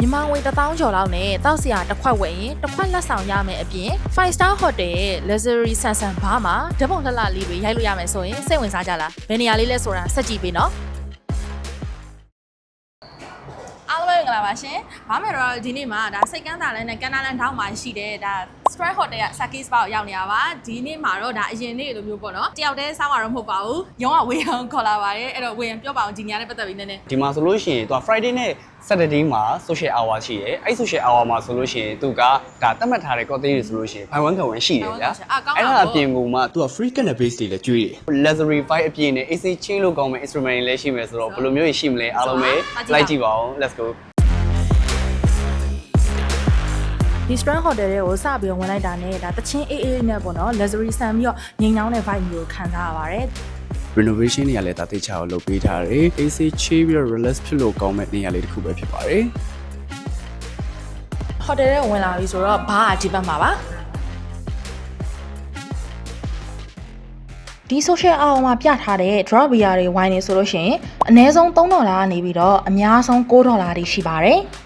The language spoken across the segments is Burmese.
မြန်မာငွေ1000ကျော်လောက်နဲ့တောက်စရာတစ်ခွက်ဝယ်ရင်တစ်ခွက်လက်ဆောင်ရမယ်အပြင်5 star hotel ရဲ့ luxury Sansan bar မှာဓာတ်ပုံလှလှလေးတွေရိုက်လို့ရမယ်ဆိုရင်စိတ်ဝင်စားကြလားဘယ်နေရာလေးလဲဆိုတာစက်ကြည့်ပေးနော်အားလုံးပဲမင်္ဂလာပါရှင်။ဘာမှတော့ဒီနေ့မှာဒါစိတ်ကန်းတာလန်းနဲ့ကန်နာလန်ထောင်းမှာရှိတဲ့ဒါ Strike Hotel က Saki Spa ကိုရောက်နေရပါ။ဒီနေ့မှာတော့ဒါအရင်နေ့လိုမျိုးပေါ့နော်။တယောက်တည်းစောင်းရတော့မဟုတ်ပါဘူး။ရုံးကဝေယံခေါ်လာပါတယ်။အဲ့တော့ဝေယံပြောပါအောင်ဒီညနဲ့ပတ်သက်ပြီးနည်းနည်းဒီမှာဆိုလို့ရှိရင်သူက Friday နဲ့ Saturday မှာ social hour ရှိတယ်အဲ့ social hour မှာဆိုလို့ရှိရင်သူကဒါသတ်မှတ်ထားတဲ့ cocktail တွေဆိုလို့ရှိရင် buy one get one ရှိတယ်ဗျာအာကောင်းပါအဲ့ဘူးဒါအပြင်ကမှသူသူက free cannabis တွေလည်းကျွေးတယ် luxury vibe အပြင်နဲ့ AC chain လို့ကောင်းမဲ့ instrument တွေလည်းရှိမယ်ဆိုတော့ဘယ်လိုမျိုးရှိမလဲအားလုံးပဲဆိုတော့လိုက်ကြည့်ပါဦး let's go ဒီ Strand Hotel တွေကိုစပြီးတော့ဝင်လိုက်တာနဲ့ဒါတချင်းအေးအေးနဲ့ပေါ့နော် luxury ဆန်ပြီးတော့ငိမ်ညောင်းတဲ့ vibe မျိုးကိုခံစားရပါတယ် renovation တွေကလည်းဒါသိချအောင်လုပ်ပေးထားတယ် AC ချေးပြီးတော့ relax ဖြစ်လို့ကောင်းမဲ့နေရာလေးတစ်ခုပဲဖြစ်ပါတယ်ဟိုတယ်ထဲဝင်လာပြီဆိုတော့ဘားကဒီဘက်မှာပါဒီ social hour မှာပြထားတဲ့ drop beer တွေ wine တွေဆိုလို့ရှိရင်အနည်းဆုံး3ဒေါ်လာကနေပြီးတော့အများဆုံး6ဒေါ်လာတွေရှိပါတယ်။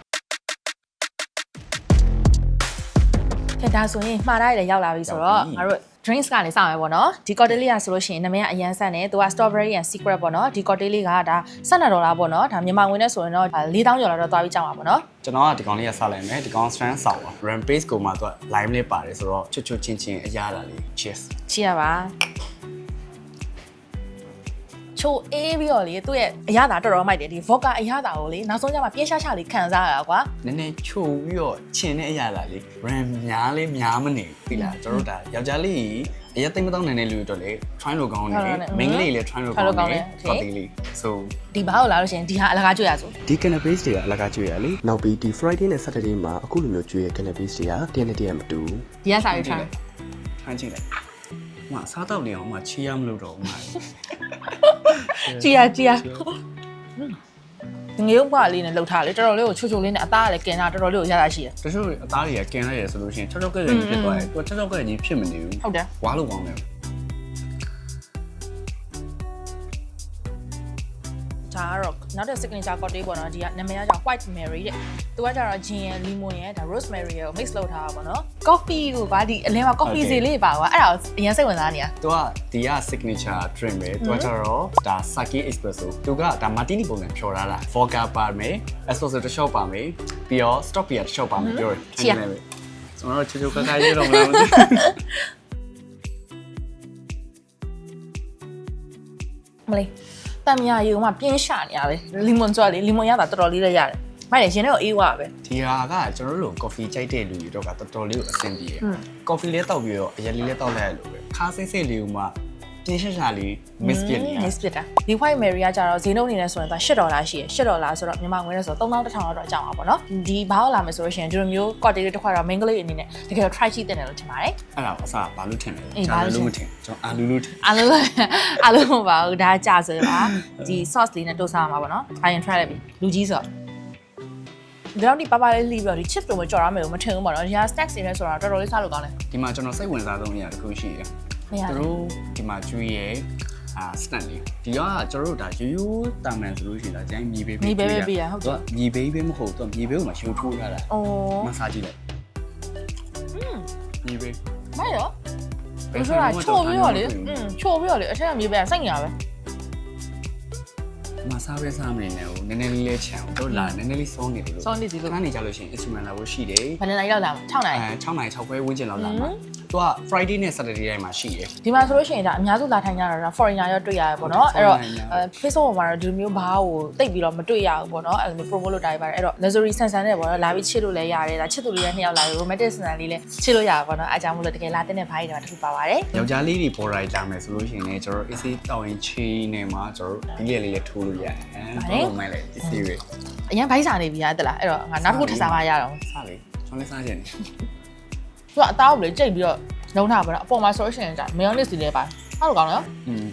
ခင်ဗျာဆိုရင်မှားတိုင်းလည်းရောက်လာပြီဆိုတော့ငါတို့ drinks ကနေစမယ်ပေါ့နော်ဒီ cocktail လေးကဆိုလို့ရှိရင်နာမည်ကအရန်ဆန်တယ်သူက strawberry and secret ပေါ့နော်ဒီ cocktail လေးကဒါ12ဒေါ်လာပေါ့နော်ဒါမြန်မာငွေနဲ့ဆိုရင်တော့4000ကျော်လောက်တော့သွားပြီးကြောင်းပါပေါ့နော်ကျွန်တော်ကဒီကောင်လေးကစလိုက်မယ်ဒီကောင် strand ဆောက်ပါ ram base ကိုမှသူက lime လေးပါတယ်ဆိုတော့ချွတ်ချွတ်ချင်းချင်းအရာလာလေး cheers ချီရပါ ချိုအေးပြီးတော့လေသူ့ရဲ့အရသာတော်တော်မိုက်တယ်ဒီ vodka အရသာကိုလေနောက်ဆုံးကျမှပြင်းရှားရှားလေးခံစားရတာကွာနည်းနည်းချိုပြီးတော့ချင်းတဲ့အရာလာလေး ram များလေးများမနေဘူးသိလားကျွန်တော်တို့ဒါယောက်ျားလေးအရက်သိမ့်မတော့နေနေလူတော့လေ try လို့ကောင်းတယ်မိန်းကလေးလည်း try လို့ကောင်းတယ်ဟုတ်တယ်လေ so ဒီဘားကိုလာလို့ရှိရင်ဒီဟာအလကားကြွရစို့ဒီ cannabis တွေကအလကားကျွေးရလေနောက်ပြီးဒီ Friday နဲ့ Saturday မှာအခုလိုမျိုးကျွေးရ cannabis တွေကတရက်နဲ့တရက်မတူဘူးဒီကစားပြီးထားထိုင်းကြည့်လိုက် ဟိုစားတော့နေအောင်မှချီးရမလို့တော့မှကြည်ရကြည်ရငေးဥပ္ပါလေးနဲ့လှုပ်ထားလေတော်တော်လေးကိုချိုချိုလေးနဲ့အသားကလည်းကင်တာတော်တော်လေးကိုရတာရှိတယ်တချို့အသားတွေကกินလိုက်ရဆိုလို့ရှိရင်ချောချောကဲ့ကဲ့ဖြစ်သွားတယ်သူကချောချောကဲ့ကြီးဖြစ်မနေဘူးဟုတ်တယ်ဝါလို့ကောင်းတယ် ဒါကတော့နောက်တဲ့ signature cocktail ပေါ့နော်ဒီကနာမည်ကကြောင့် white mary တဲ့သူကကြတော့ gin ရယ် lemon ရယ်ဒါ rosemary ရယ်ကို mix လုပ်ထားတာပေါ့နော် coffee ကိုဗာဒီအလင်းမှာ coffee စီလေးပါကွာအဲ့ဒါကိုအရင်စိတ်ဝင်စားနေရ သူကဒီက signature drink ပဲသူကကျတော့ဒါ sake espresso သူကဒါ martini ပုံစံဖြော်ထားတာ vodka ပါမယ် espresso တစ် shot ပါမယ်ပြီးတော့ stop beer တစ် shot ပါမယ်ပြောတယ်ကျွန်တော်တို့ချူချူကကရေးတော့မလားမသိဘူး မလေး တမ်မြာယူမှပြင်းရှာနေရပဲ lemon ကြွလေ lemon ရတာတော်တော်လေးလည်းရတယ်မိုက်တယ်ရင်ထဲကိုအေးဝပဲဒီဟာကကျွန်တော်တို့လို coffee ကြိုက်တဲ့လူတွေတော့ကတော်တော်လေးကိုအဆင်ပြေရယ်อืม coffee လေးတောက်ပြီးတော့အရက်လေးလေးတောက်လိုက်ရလို့ပဲခါစိတ်စိတ်လေးကမှ ပြင်းရှာရှာလေး miss ပြနေရ miss ဖြစ်တာဒီ white mary ကကြတော့ဈေးနှုန်းအနေနဲ့ဆိုရင်ဒါ8ဒေါ်လာရှိရ8ဒေါ်လာဆိုတော့မြန်မာငွေနဲ့ဆိုတော့3100လောက်တော့အကြောင်းပါပေါ့နော်ဒီဘာလို့လာမယ်ဆိုလို့ရှိရင်ဒီလိုမျိုး cocktail လေးတစ်ခွက်တော့ main ကလေးအနေနဲ့တကယ်တော့ try ကြည့်တဲ့တယ်လို့ထင်ပါတယ်အဲ့ဒါအစားဘာလို့ထင်လဲအေးကျွန်ဘာလို့တော်ထင်လို့မထင်ကျွန်တော်အာလူလို့ထင်အားလုံးအားလုံးမပါဘူးဒါကြာဆိုရင်ပါဒီ sauce လေးနဲ့တိုးစားမှာပေါ့နော်။အရင် try လိုက်ပြီလူကြီးဆိုတော့ဒီတော့ဒီပါပါလေးလှီးပြီးတော့ဒီ chips တို့မကြော်ရမယ်လို့မထင်ဘူးပေါ့နော်။ဒီဟာ snacks တွေနဲ့ဆိုတော့တော်တော်လေးစားလို့ကောင်းတယ်ဒီမှာကျွန်တော်စိတ်ဝင်စားဆုံးနေရာတစ်ခုရှိတယ်။ မရ သူ ဘူး တို့ဒီမှာကျွေးရဲ့အာ snack လေးဒီကကျွန်တော်တို့ဒါရိုးရိုးတာမန်ဆိုလို့ရှိရင်ဒါကျန်မြေပေးပေး မြေပေးပေးပေးရဟုတ်တယ် သူကမြေပေးပေးမဟုတ်သူကမြေပေးကိုမှရှိုးထိုးထားတာ ။အော် မဆာကြည့်လိုက် อืม မြေပေး မိုက်ရောဘယ်ဆိုတာချိုးပြီးတော့လေอืมချိုးပြီးတော့လေအထက်ကမြေပေးရစိတ်ညာပဲ မဆာပဲစားမနေနဲ့ဟိုနည်းနည်းလေးလေးချန်တို့လာနည်းနည်းလေးစောနေတယ်လို့ စောနေစီလို့ ခဏနေကြလို့ရှိရင် instrument လာဖို့ရှိတယ် ဘယ်နှစ်နိုင်လောက်လာမလဲ6နိုင် အဲ6နိုင်6ခွဲဝန်းကျင်လောက်လာမှာ သူက Friday နဲ့ Saturday တိုင်းမှာရှိတယ် ဒီမှာဆိုလို့ရှိရင်ဒါအများစုလာထိုင်ကြတာဒါ foreigner ရောတွေ့ရတယ်ပေါ့နော်အဲ့တော့ foreigner အဲ Facebook ပေါ်မှာတော့ဒီလိုမျိုးဘားကိုတိတ်ပြီးတော့မတွေ့ရဘူးပေါ့နော်အဲ့လိုမျိုး promote လုပ်တာတွေပါတယ်အဲ့တော့ luxury ဆန်ဆန်နဲ့ပေါ့နော်လာပြီးချစ်လို့လည်းရတယ်ဒါချစ်သူလေးလည်းနှစ်ယောက်လာပြီး romantic ဆန်ဆန်လေးလည်းချစ်လို့ရပါပေါ့နော်အားကြောင့်မို့လို့တကယ်လာတဲ့တဲ့ဘားတွေတော့တစ်ခုပါပါတယ် ယောက်ျားလေးတွေပေါ်လာကြမယ်ဆိုလို့ရှိရင်လည်းကျွန်တော် AC တောင်းရင်ချီနေမှာကျွန်တော်ဒီလေးလေးလေးထိုးလို့ရတယ်အဲတော့မိုင်းလိုက် AC ပဲအရင်ဘိုက်စာနေပြီဟာတက်လားအဲ့တော့ငါနောက်တစ်ခုထပ်စားမှရတော့စားလေကျွန်တော်လည်းစားချင်တယ် သူကအသားကိုလေကြိတ်ပြီးတော့လုံးထားပါတော့အပေါ်မှာဆိုလို့ရှိရင်ဒါ mayonnaise လေးလည်းပါဟုတ်ကောင်းနော်อืม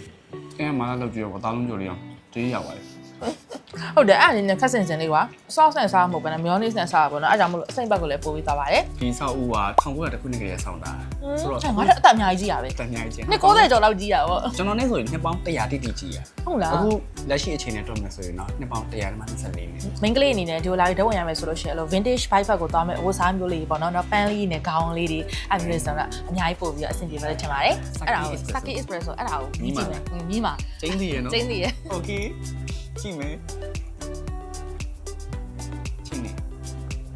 အဲမှာလောက်ကြည့်တော့အသားလုံးကြိုလေးအောင်တေးရောက်ပါလေ ဟုတ်တယ်အဲ့အနေနဲ့ခက်ဆင်ဆင်လေးကွာ sauce နဲ့စားမဟုတ်ဘူးနော် mayonnaise နဲ့စားပါဘောနော်အဲ့ကြောင့်မလို့အစိမ့်ဘက်ကိုလည်းပို့ပေးသွားပါတယ်ဒီဆောက်ဦးက1900တခုနှစ်ကလေးဆောင်းတာဆိုတော့ငါတို့အတက်အများကြီးကြီးရပဲတန်များကြီးနှစ်90ကျော်လောက်ကြီးရပေါ့ကျွန်တော်နေ့ဆိုရင်နှစ်ပေါင်း100တိတိကြီးရဟုတ်လားအခုလက်ရှိအချိန်နဲ့တွက်မယ်ဆိုရင်တော့နှစ်ပေါင်း100နဲ့မှ24နဲ့မိန်းကလေးအနေနဲ့ဒီလိုလာပြီးဓာတ်ဝင်ရမယ်ဆိုလို့ရှိရင်အဲ့လို vintage vibe ကိုသွားမယ်အဝတ်စားမျိုးလေးပေါ့နော်နော်ပန်းလေးနဲ့ခေါင်းလေးတွေအဲ့မျိုးလေးဆိုတော့အများကြီးပို့ပြီးတော့အဆင်ပြေမယ်လို့ထင်ပါတယ်အဲ့ဒါကို sake espresso အဲ့ဒါကိုမြည်မယ်မြည်ပါကျင်းသေးရနော်ကျင်းသေးရ okay ကြည့်မယ်ချင်းနေ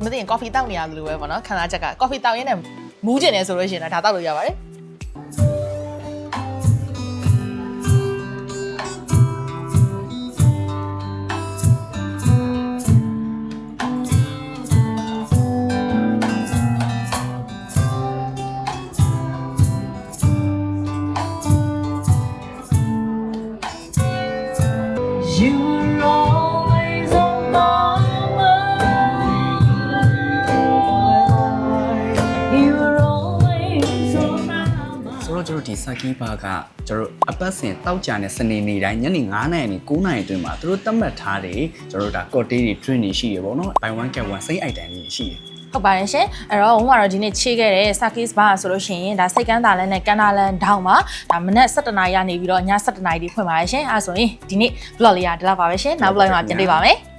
မသိရင် coffee တောက်နေရတယ်လို့ပဲပေါ့နော်ခံစားချက်က coffee တောက်ရင်းနဲ့မူးကျင်နေဆိုလို့ရှိရင်တော့ဒါတောက်လို့ရပါတယ် ကျွန်တော်ဒီစကီဘာကကျွန်တော်အပတ်စဉ်တောက်ကြတဲ့စနေနေ့တိုင်းညနေ9:00နာရီနဲ့9:00နာရီအတွင်းမှာသူတို့သတ်မှတ်ထားတယ်ကျွန်တော်တို့ဒါ cocktail တွေ drink တွေရှိရပေါ့နော် buy one get one စိတ် item တွေရှိတယ်ဟုတ်ပါတယ်ရှင်အဲ့တော့ဘုံကတော့ဒီနေ့ချေးခဲ့တဲ့ Sakis Bar ဆိုလို့ရှိရင်ဒါစိတ်ကန်းတာလန်းနဲ့ကန်တာလန်းဒေါင်းမှာဒါမနက်7:00နာရီကနေပြီးတော့ည7:00နာရီထိဖွင့်ပါတယ်ရှင်အဲဒါဆိုရင်ဒီနေ့ vlog လေးကဒီလောက်ပါပဲရှင်နောက် vlog မှာပြန်တွေ့ပါမယ်